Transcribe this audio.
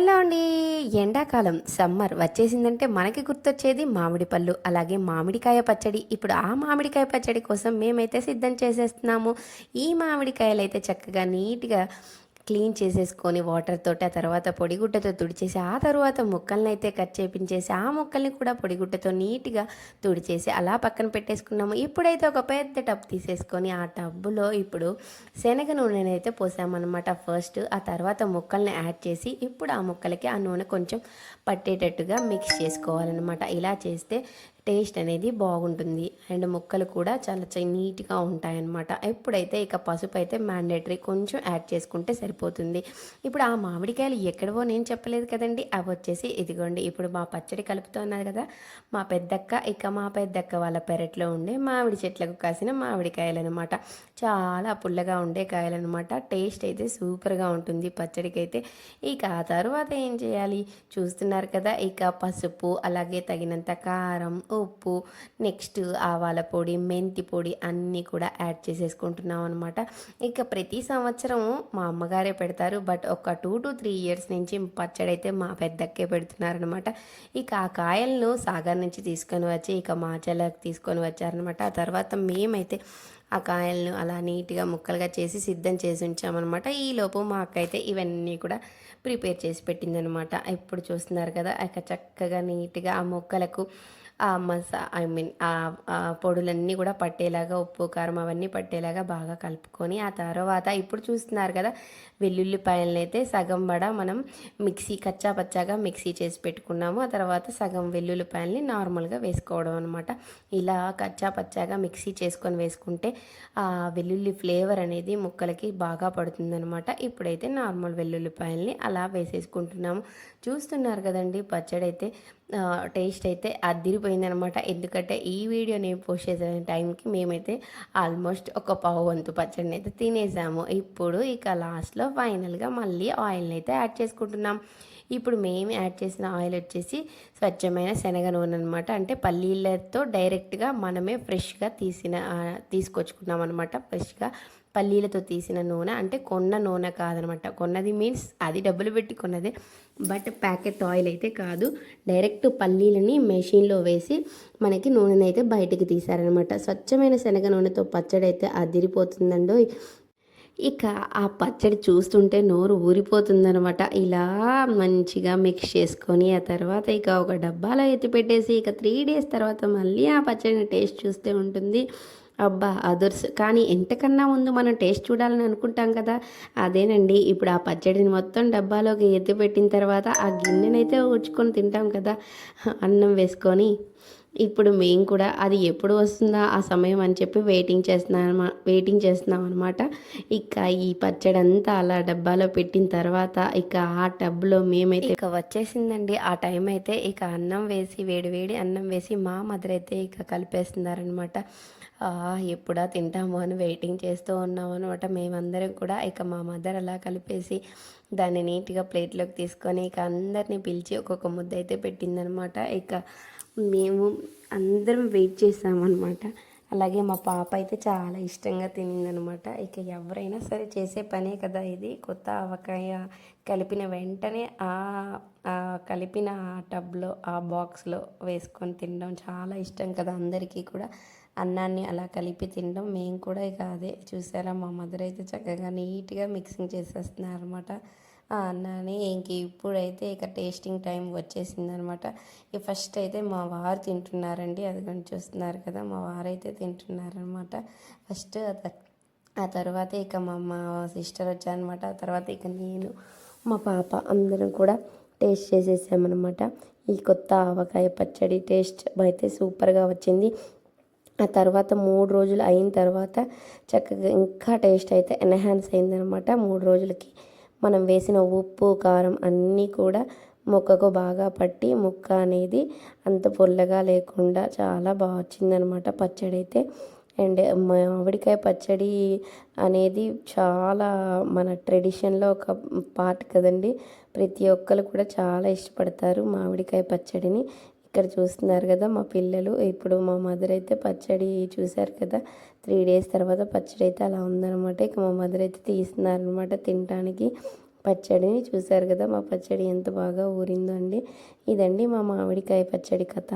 Hello అండి? ఎండాకాలం summer వచ్చేసిందంటే మనకి గుర్తొచ్చేది మామిడి పళ్ళు అలాగే మామిడికాయ పచ్చడి. ఇప్పుడు ఆ మామిడికాయ పచ్చడి కోసం మేమైతే సిద్ధం చేసేస్తున్నాము. ఈ మామిడికాయలు అయితే చక్కగా నీట్గా క్లీన్ చేసేసుకొని వాటర్ తోటి ఆ తర్వాత పొడిగుడ్డతో తుడిచేసి ఆ తర్వాత ముక్కల్ని అయితే కట్ చేపించేసి ఆ ముక్కల్ని కూడా పొడిగుడ్డతో నీట్గా తుడిచేసి అలా పక్కన పెట్టేసుకున్నాము. ఇప్పుడైతే ఒక పెద్ద టబ్ తీసేసుకొని ఆ టబ్బులో ఇప్పుడు శనగ నూనెని అయితే పోసామన్నమాట ఫస్ట్. ఆ తర్వాత ముక్కల్ని యాడ్ చేసి ఇప్పుడు ఆ ముక్కలకి ఆ నూనె కొంచెం పట్టేటట్టుగా మిక్స్ చేసుకోవాలన్నమాట. ఇలా చేస్తే టేస్ట్ అనేది బాగుంటుంది. అండ్ ముక్కలు కూడా చాలా చ- నీట్గా ఉంటాయన్నమాట. ఎప్పుడైతే ఇక పసుపు అయితే మ్యాండేటరీ కొంచెం యాడ్ చేసుకుంటే సరిపోతుంది. ఇప్పుడు ఆ మామిడికాయలు ఎక్కడవో నేను చెప్పలేదు కదండి. అవి వచ్చేసి ఇదిగోండి. ఇప్పుడు మా పచ్చడి కలుపుతున్నది కదా. మా పెద్దక్క ఇక మా పెద్దక్క వాళ్ళ పెరట్లో ఉండే మామిడి చెట్లకు కాసిన మామిడికాయలు అనమాట చాలా పుల్లగా ఉండే కాయలు అనమాట టేస్ట్ అయితే సూపర్గా ఉంటుంది. పచ్చడికి అయితే ఇక ఆ తర్వాత ఏం చేయాలి? చూస్తున్నారు కదా. ఇక పసుపు అలాగే తగినంత కారం ఉప్పు నెక్స్ట్ ఆవాల పొడి మెంతి పొడి అన్నీ కూడా యాడ్ చేసేసుకుంటున్నాం అనమాట ఇక ప్రతి సంవత్సరం మా అమ్మగారే పెడతారు. బట్ ఒక టూ టు త్రీ ఇయర్స్ నుంచి పచ్చడి అయితే మా పెద్దక్కే పెడుతున్నారనమాట ఇక ఆ కాయలను సాగర్ నుంచి తీసుకొని వచ్చి ఇక మాచలకు తీసుకొని వచ్చారనమాట ఆ తర్వాత మేమైతే ఆ కాయలను అలా నీట్గా ముక్కలుగా చేసి సిద్ధం చేసి ఉంచామన్నమాట. ఈలోపు మా అక్క అయితే ఇవన్నీ కూడా ప్రిపేర్ చేసి పెట్టిందనమాట ఇప్పుడు చూస్తున్నారు కదా ఇక చక్కగా నీట్గా ఆ మొక్కలకు ఆ మసా ఐ మీన్ ఆ పొడులన్నీ కూడా పట్టేలాగా ఉప్పు కారం అవన్నీ పట్టేలాగా బాగా కలుపుకొని ఆ తర్వాత ఇప్పుడు చూస్తున్నారు కదా వెల్లుల్లిపాయలను అయితే సగం వడ మనం మిక్సీ కచ్చా పచ్చాగా మిక్సీ చేసి పెట్టుకున్నాము. ఆ తర్వాత సగం వెల్లుల్లిపాయల్ని నార్మల్గా వేసుకోవడం అనమాట ఇలా కచ్చా పచ్చాగా మిక్సీ చేసుకొని వేసుకుంటే ఆ వెల్లుల్లి ఫ్లేవర్ అనేది ముక్కలకి బాగా పడుతుందనమాట ఇప్పుడైతే నార్మల్ వెల్లుల్లిపాయల్ని అలా వేసేసుకుంటున్నాము. చూస్తున్నారు కదండి పచ్చడి అయితే టేస్ట్ అయితే అదిరిపోయిందనమాట. ఎందుకంటే ఈ వీడియో నేను పోస్ట్ చేసే టైంకి మేమైతే ఆల్మోస్ట్ ఒక పావు వంతు పచ్చడిని అయితే తినేసాము. ఇప్పుడు ఇక లాస్ట్లో ఫైనల్గా మళ్ళీ ఆయిల్ని అయితే యాడ్ చేసుకుంటున్నాం. ఇప్పుడు మేము యాడ్ చేసిన ఆయిల్ వచ్చేసి స్వచ్ఛమైన శనగ నూనె అనమాట అంటే పల్లీలతో డైరెక్ట్గా మనమే ఫ్రెష్గా తీసిన తీసుకొచ్చుకున్నాం అనమాట ఫ్రెష్గా పల్లీలతో తీసిన నూనె. అంటే కొన్న నూనె కాదనమాట కొన్నది మీన్స్ అది డబ్బులు పెట్టి కొన్నదే. బట్ ప్యాకెట్ ఆయిల్ అయితే కాదు. డైరెక్ట్ పల్లీలని మెషిన్లో వేసి మనకి నూనెని అయితే బయటికి తీసారనమాట స్వచ్ఛమైన శనగ నూనెతో పచ్చడి అయితే అదిరిపోతుందండో ఇక ఆ పచ్చడి చూస్తుంటే నోరు ఊరిపోతుందనమాట ఇలా మంచిగా మిక్స్ చేసుకొని ఆ తర్వాత ఇక ఒక డబ్బాలో ఎత్తి పెట్టేసి ఇక త్రీ డేస్ తర్వాత మళ్ళీ ఆ పచ్చడిని టేస్ట్ చూస్తే ఉంటుంది. అబ్బా అదర్స్. కానీ ఎంతకన్నా ముందు మనం టేస్ట్ చూడాలని అనుకుంటాం కదా. అదేనండి ఇప్పుడు ఆ పచ్చడిని మొత్తం డబ్బాలోకి ఎత్తి పెట్టిన తర్వాత ఆ గిన్నెనైతే ఊడ్చుకొని తింటాం కదా. అన్నం వేసుకొని ఇప్పుడు మేము కూడా అది ఎప్పుడు వస్తుందా ఆ సమయం అని చెప్పి వెయిటింగ్ చేస్తున్నాం వెయిటింగ్ చేస్తున్నాం అనమాట ఇక ఈ పచ్చడి అంతా అలా డబ్బాలో పెట్టిన తర్వాత ఇక ఆ టబ్లో మేమైతే ఇక వచ్చేసిందండి. ఆ టైం అయితే ఇక అన్నం వేసి వేడివేడి అన్నం వేసి మా మదర్ అయితే ఇక కలిపేస్తున్నారనమాట ఎప్పుడా తింటాము అని వెయిటింగ్ చేస్తూ ఉన్నాం అనమాట మేమందరం కూడా ఇక మా మదర్ అలా కలిపేసి దాన్ని నీట్గా ప్లేట్లోకి తీసుకొని ఇక అందరినీ పిలిచి ఒక్కొక్క ముద్ద అయితే పెట్టిందనమాట ఇక మేము అందరం వెయిట్ చేసామన్నమాట. అలాగే మా పాప అయితే చాలా ఇష్టంగా తినిందనమాట ఇక ఎవరైనా సరే చేసే పనే కదా ఇది. కొత్త ఆవకాయ కలిపిన వెంటనే ఆ ఆ కలిపిన ఆ టబ్లో ఆ బాక్స్లో వేసుకొని తినడం చాలా ఇష్టం కదా అందరికీ కూడా. అన్నాన్ని అలా కలిపి తినడం మేము కూడా ఇక అదే చూసారా. మా మదర్ అయితే చక్కగా నీట్గా మిక్సింగ్ చేసేస్తున్నారు అనమాట ఆ ఇంక ఇప్పుడైతే ఇక టేస్టింగ్ టైం వచ్చేసింది అనమాట ఇక ఫస్ట్ అయితే మా వారు తింటున్నారండి. అది కొంచెం చూస్తున్నారు కదా మా వారైతే తింటున్నారనమాట. ఫస్ట్ ఆ తర్వాత ఇక మా మా సిస్టర్ వచ్చారనమాట. ఆ తర్వాత ఇక నేను మా పాప అందరం కూడా టేస్ట్ చేసేసామన్నమాట ఈ కొత్త ఆవకాయ పచ్చడి టేస్ట్ అయితే సూపర్గా వచ్చింది. ఆ తర్వాత మూడు రోజులు అయిన తర్వాత చక్కగా ఇంకా టేస్ట్ అయితే ఎన్హాన్స్ అయిందనమాట. మూడు రోజులకి మనం వేసిన ఉప్పు కారం అన్నీ కూడా ముక్కకు బాగా పట్టి ముక్క అనేది అంత పొల్లగా లేకుండా చాలా బాగా వచ్చిందనమాట పచ్చడి అయితే. అండ్ మామిడికాయ పచ్చడి అనేది చాలా మన ట్రెడిషన్లో ఒక పార్ట్ కదండి. ప్రతి ఒక్కరు కూడా చాలా ఇష్టపడతారు మామిడికాయ పచ్చడిని. ఇక్కడ చూస్తున్నారు కదా మా పిల్లలు. ఇప్పుడు మా మదర్ అయితే పచ్చడి చూశారు కదా. త్రీ డేస్ తర్వాత పచ్చడి అయితే అలా ఉందన్నమాట. ఇక మా మదర్ అయితే తీస్తున్నారు అనమాట తినడానికి పచ్చడిని. చూశారు కదా మా పచ్చడి ఎంత బాగా ఊరిందో అండి ఇదండి మా మామిడికాయ పచ్చడి కథ.